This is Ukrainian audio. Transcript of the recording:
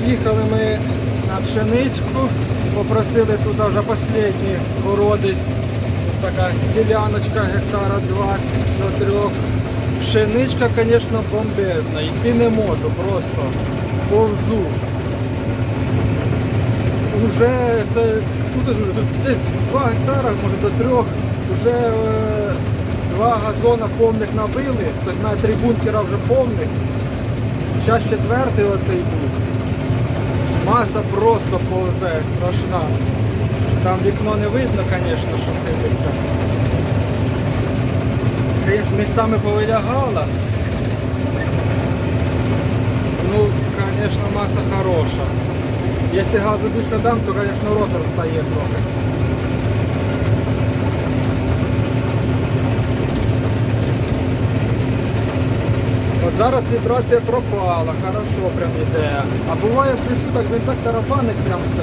Заїхали ми на пшеничку, попросили туди вже останні городи. Тут така діляночка гектара 2 до 3. Пшеничка, звісно, бомбезна. Йти не можу, просто повзу. Уже це тут, тут десь 2 гектара, може до 3, вже е, два газона повних набили, тобто на три бункера вже повних. Зараз четвертий оцей був. Маса просто повзе, страшна. Там вікно не видно, звісно, що сипеться. Містами повилягала. Ну, звісно, маса хороша. Якщо газу більше дам, то, звісно, ротор стає трохи. От зараз вібрація пропала, хорошо прям іде. А буває включу, так він так тарабанить прям все.